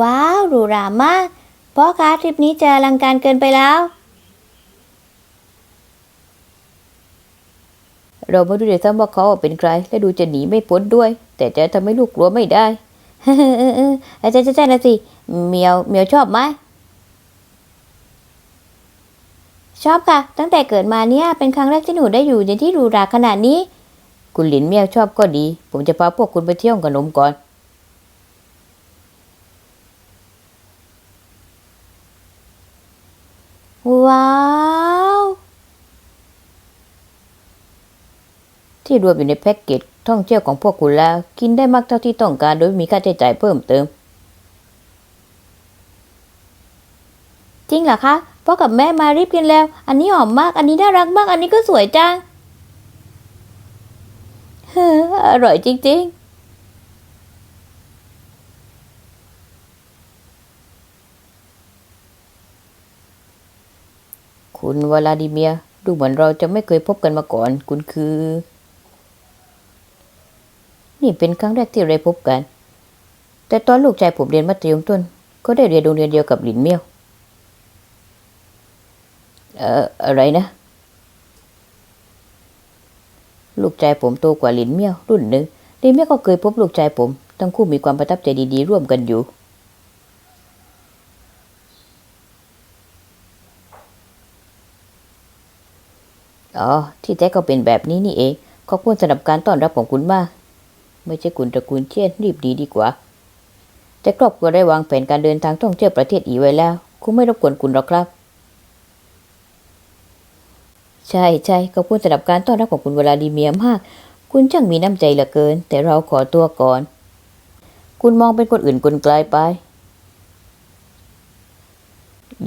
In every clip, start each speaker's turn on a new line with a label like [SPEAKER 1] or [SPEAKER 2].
[SPEAKER 1] ว้าวหรูหรามากพ่อคะทริปนี้จะอลังการเกินไปแล้ว
[SPEAKER 2] เราไม่รู้เลยซ้ำว่าเขาเป็นใคร และดูจะหนีไม่พ้นด้วย แต่จะทำให้ลูกกลัวไม่ได้
[SPEAKER 1] เออเออเอออาจารย์ใช่นะสิเหมียวเหมียวชอบไหมชอบค่ะ ตั้งแต่เกิดมาเนี่ยเป็นครั้งแรกที่หนูได้อยู่ในที่หรูหราขนาดนี้
[SPEAKER 2] คุณหลินเมียวชอบก็ดี ผมจะพาพวกคุณไปเที่ยวขนมก่อน
[SPEAKER 1] ว้าว
[SPEAKER 2] ที่รวมอยู่ในแพ็กเกจท่องเที่ยวของพวกคุณแล้ว กินได้มากเท่าที่ต้องการโดยมีค่าใช้จ่ายเพิ่มเติม
[SPEAKER 1] จริงเหรอคะพ่อกับแม่มารีบกินแล้ว อันนี้หอมมาก อันนี้น่ารักมาก อันนี้ก็สวยจังเฮ้ออร่อยจริง
[SPEAKER 2] คุณวลาดิเมียดูเหมือนเราจะไม่เคยพบกันมาก่อน คุณคือ นี่เป็นครั้งแรกที่เราพบกัน แต่ตอนลูกชายผมเรียนมัธยมต้น ก็ได้เรียนโรงเรียนเดียวกับหลินเมียว เอ่ออะไรนะ ลูกชายผมโตกว่าหลินเมียวรุ่นหนึ่งหลินเมียวก็เคยพบลูกชายผม ทั้งคู่มีความประทับใจดีๆ ร่วมกันอยู่ อ๋อ ที่แท้ก็เป็นแบบนี้นี่เอง ขอบคุณสำหรับการต้อนรับของคุณมาก ไม่ใช่คุณตระกูลเชียนรีบดีดีกว่า แต่ครอบครัวได้วางแผนการเดินทางท่องเที่ยวประเทศอีไว้แล้ว คงไม่รบกวนคุณหรอกครับ ใช่ใช่ขอบคุณสำหรับการต้อนรับของคุณเวลาดิเมียมาก คุณช่างมีน้ำใจเหลือเกิน แต่เราขอตัวก่อน คุณมองเป็นคนอื่นคนไกลไป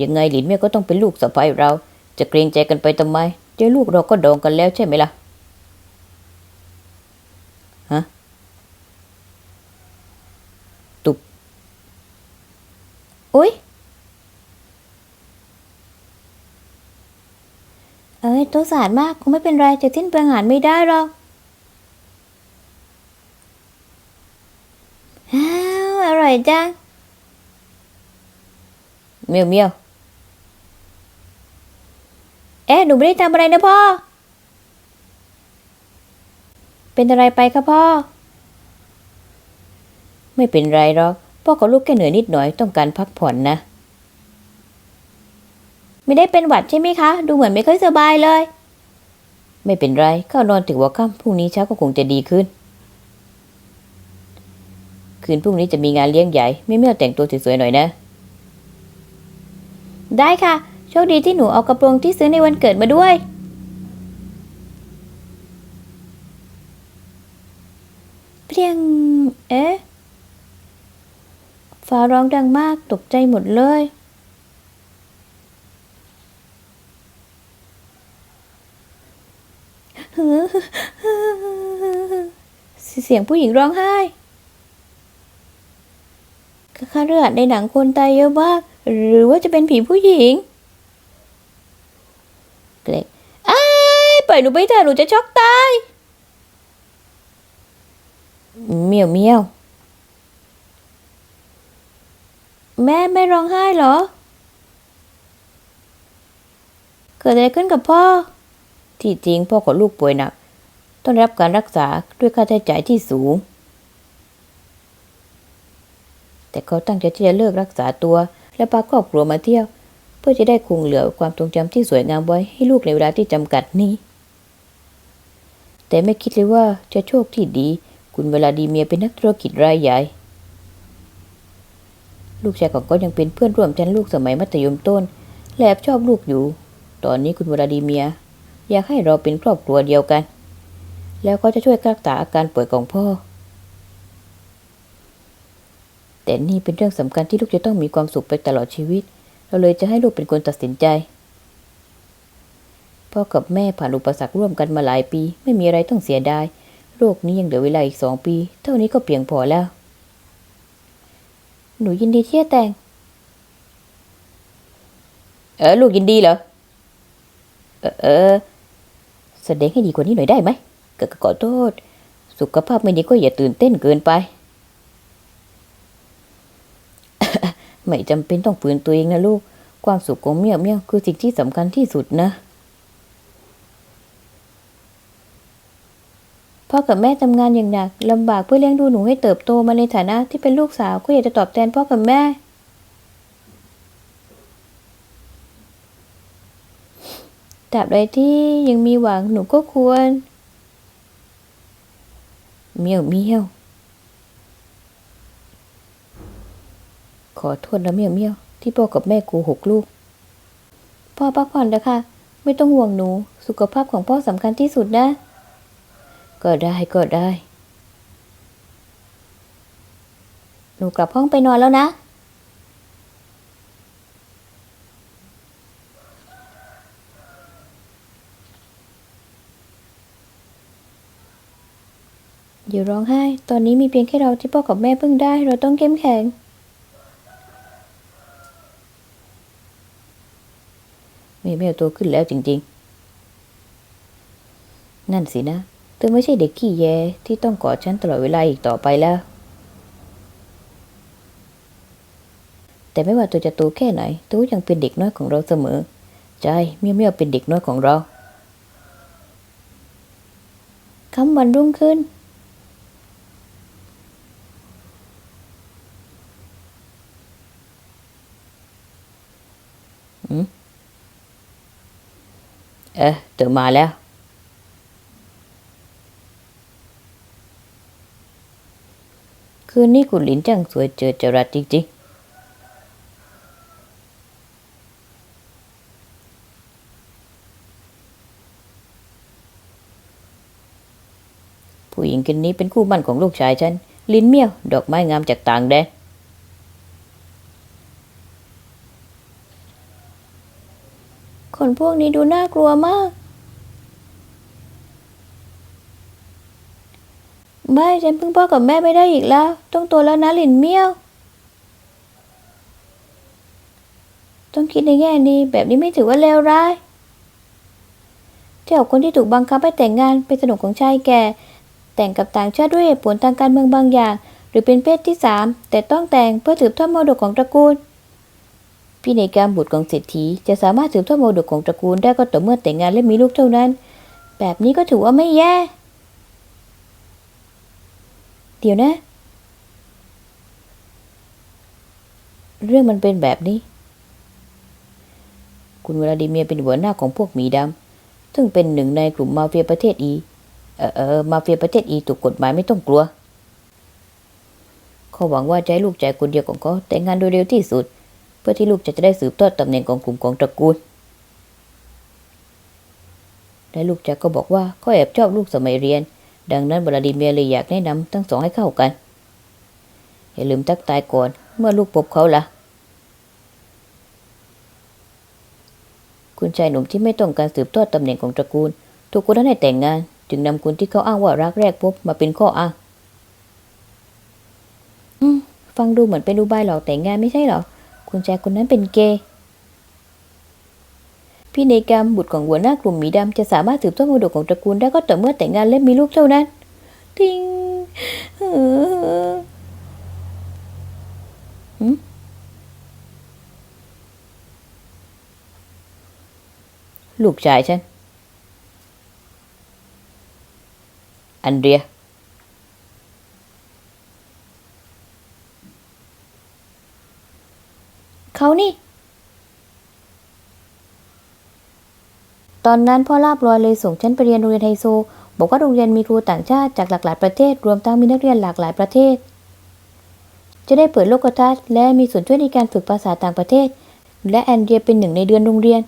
[SPEAKER 2] ยังไงหลินเมียก็ต้องเป็นลูกสะใภ้เรา จะเกรงใจกันไปทำไม เจอลูกเราก็ดองกันแล้วใช่ไหมล่ะ ฮะ ตุบ
[SPEAKER 1] ๆอุ๊ยเอ้ยตัวสะอาดมากคงไม่เป็นไรจะทิ้นเปลืองหารไม่ได้หรอกอ้าวอร่อยจัง
[SPEAKER 2] เมียวเมียว
[SPEAKER 1] อ๊ะ หนูไม่ได้ทำอะไรนะพ่อ เป็นอะไรไปคะพ่อ
[SPEAKER 2] ไม่เป็นไรหรอก พ่อกับลูกแค่เหนื่อยนิดหน่อยต้องการพักผ่อนนะ
[SPEAKER 1] ไม่ได้เป็นหวัดใช่ไหมคะ ดูเหมือนไม่ค่อยสบายเลย
[SPEAKER 2] ไม่เป็นไรเข้านอนถึงหัวค่ำพรุ่งนี้เช้าก็คงจะดีขึ้น คืนพรุ่งนี้จะมีงานเลี้ยงใหญ่ ไม่เมี่ยวแต่งตัวสวยๆหน่อยนะ
[SPEAKER 1] ได้ค่ะ โชคดีที่หนูเอากระโปรงที่ซื้อในวันเกิดมาด้วย เพียง เอ๊ะ ฟ้าร้องดังมากตกใจหมดเลย เสียงผู้หญิงร้องไห้ค่าเลือดในหนังคนตายเยอะมาก หรือว่าจะเป็นผีผู้หญิง เกรกอ้ายปล่อยหนูไปเถอะหนูจะช็อกตาย
[SPEAKER 2] เมียวเมียว
[SPEAKER 1] แม่ไม่ร้องไห้เหรอ เกิดอะไรขึ้นกับพ่อ
[SPEAKER 2] ที่จริงพ่อของลูกป่วยหนัก ต้องรับการรักษาด้วยค่าใช้จ่ายที่สูง แต่เขาตั้งใจที่จะเลิกรักษาตัวและพาครอบครัวมาเที่ยว เพื่อจะได้คงเหลือความทรงจำที่สวยงามไว้ให้ลูกในเวลาที่จำกัดนี้ แต่ไม่คิดเลยว่าจะโชคที่ดี คุณเวลาดีเมียเป็นนักธุรกิจรายใหญ่ ลูกชายของเขายังเป็นเพื่อนร่วมชั้นลูกสมัยมัธยมต้น และแอบชอบลูกอยู่ ตอนนี้คุณเวลาดีเมีย อยากให้เราเป็นครอบครัวเดียวกัน แล้วเขาจะช่วยรักษาอาการป่วยของพ่อแต่นี่เป็นเรื่องสำคัญที่ลูกจะต้องมีความสุขไปตลอดชีวิต เราเลยจะให้ลูกเป็นคนตัดสินใจ พ่อกับแม่ผ่านอุปสรรคร่วมกันมาหลายปี ไม่มีอะไรต้องเสียดาย โรคนี้ยังเหลือเวลาอีกสองปี เท่านี้ก็เพียงพอแล้ว
[SPEAKER 1] หนูยินดีที่จะแต่ง
[SPEAKER 2] เออ ลูกยินดีเหรอ เออเออแสดงให้ดีกว่านี้หน่อยได้ไหมก็ก็ขอโทษ สุขภาพไม่ดีก็อย่าตื่นเต้นเกินไป ไม่จำเป็นต้องฝืนตัวเองนะลูก ความสุขของเมียเมียวคือสิ่งที่สำคัญที่สุดนะ
[SPEAKER 1] พ่อกับแม่ทำงานอย่างหนักลำบากเพื่อเลี้ยงดูหนูให้เติบโตมาในฐานะที่เป็นลูกสาวก็อยากจะตอบแทนพ่อกับแม่ ตราบใดที่ยังมีหวังหนูก็ควร
[SPEAKER 2] เมียวเมียว ขอโทษนะเมียวเมียวที่พ่อกับแม่โกหกลูก
[SPEAKER 1] พ่อพักผ่อนเถอะค่ะ ไม่ต้องห่วงหนู สุขภาพของพ่อสำคัญที่สุดนะ
[SPEAKER 2] ก็ได้ก็ได้
[SPEAKER 1] หนูกลับห้องไปนอนแล้วนะอย่าร้องไห้ ตอนนี้มีเพียงแค่เราที่พ่อกับแม่พึ่งได้ เราต้องเข้มแข็ง
[SPEAKER 2] มียวเมียวโตขึ้นแล้วจริง ๆ นั่นสินะ เธอไม่ใช่เด็กขี้แยที่ต้องกอดฉันตลอดเวลาอีกต่อไปแล้ว แต่ไม่ว่าตัวจะโตแค่ไหน ตัวยังเป็นเด็กน้อยของเราเสมอใจเมียวเมียวเป็นเด็กน้อยของเรา
[SPEAKER 1] คำวันรุ่งขึ้น
[SPEAKER 2] เออเธอมาแล้ว คืนนี้คุณหลินจังสวยเจอจรัสจริงๆ ผู้หญิงคนนี้เป็นคู่มั่นของลูกชายฉัน ลินเมียว ดอกไม้งามจากต่างแดน
[SPEAKER 1] คน พวกนี้ดูน่ากลัวมาก ไม่ฉันพึ่งพ่อกับแม่ไม่ได้อีกแล้ว ต้องโตแล้วนะหลินเมี่ยว ต้องคิดในแง่ดีแบบนี้ไม่ถือว่าเลวร้ายเที่ยวคนที่ถูกบังคับให้แต่งงานเป็นสนุกของชายแก่ แต่งกับต่างชาติด้วยเหตุผลทางการเมืองบางอย่าง หรือเป็นเพศที่สามแต่ต้องแต่งเพื่อสืบทอดมรดกของตระกูล
[SPEAKER 2] พี่ในการบุตรของเศรษฐีจะสามารถสืบทอดมรดกของตระกูลได้ก็ต่อเมื่อแต่งงานและมีลูกเท่านั้น
[SPEAKER 1] แบบนี้ก็ถือว่าไม่แย่ เดี๋ยวนะ
[SPEAKER 2] เรื่องมันเป็นแบบนี้ คุณวลาดิเมียเป็นหัวหน้าของพวกหมีดำซึ่งเป็นหนึ่งในกลุ่มมาเฟียประเทศอี เออเออมาเฟียประเทศอีถูกกฎหมายไม่ต้องกลัว เขาหวังว่าจะให้ลูกชายคนเดียวของเขาแต่งงานโดยเร็วที่สุด เพื่อที่ลูกจะจะได้สืบทอดตำแหน่งของกลุ่มของตระกูล และลูกชายก็บอกว่าเขาแอบชอบลูกสมัยเรียน ดังนั้นวลาดิเมียเลยอยากแนะนำทั้งสองให้เข้ากัน อย่าลืมทักทายก่อนเมื่อลูกพบเขาละคุณชายหนุ่มที่ไม่ต้องการสืบทอดตำแหน่งของตระกูล ถูกคนนั้นให้แต่งงาน จึงนำคนที่เขาอ้างว่ารักแรกพบมาเป็นข้ออ้าง
[SPEAKER 1] อืม ฟังดูเหมือนเป็นอุบายหลอกแต่งงานไม่ใช่หรอ คุณชายคนนั้นเป็นเกย์พี่ในกรรมบุตรของหัวหน้ากลุ่มหมีดำจะสามารถสืบทอดมรดกของตระกูลได้ก็ต่อเมื่อแต่งงานและมีลูกเท่านั้น ทิงเออ
[SPEAKER 2] ลูกชายฉัน อันเดีย
[SPEAKER 1] เขานี่ ต อนนั้นพ่อลาบลอยเลยส่งฉันไปเรียนโรงเรียนไฮโซ บอกว่าโรงเรียนมีครูต่างชาติจากหลากหลายประเทศ รวมทั้งมีนักเรียนหลากหลายประเทศ จะได้เปิดโลกทัศน์และมีส่วนช่วยในการฝึกภาษาต่างประเทศ และแอนเดียเป็นหนึ่งในเดือนโรงเรียน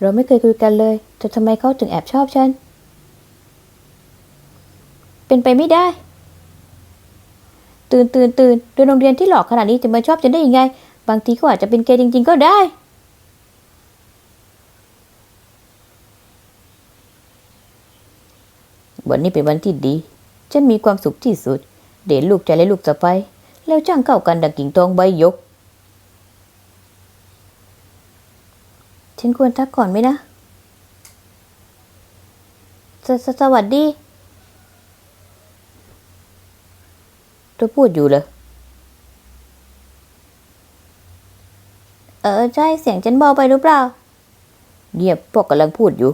[SPEAKER 1] เราไม่เคยคุยกันเลยแต่ทำไมเขาถึงแอบชอบฉัน เป็นไปไม่ได้ ตื่นตื่นตื่นโดยโรงเรียนที่หลอกขนาดนี้จะมาชอบฉันได้ยังไง บางทีเขาอาจจะเป็นเกย์จริง ๆ ก็ได้
[SPEAKER 2] วันนี้เป็นวันที่ดี ฉันมีความสุขที่สุด เดนลูกชายและลูกสะใภ้แล้วจ้างเข้ากันดังกิ่งทองใบยก
[SPEAKER 1] ฉันควรทักก่อนไหมนะสสสวัสดี
[SPEAKER 2] เธอพูดอยู่เลย
[SPEAKER 1] เออใช่เสียงฉันเบาไปหรือเปล่า
[SPEAKER 2] เงียบพวกกำลังพูดอยู่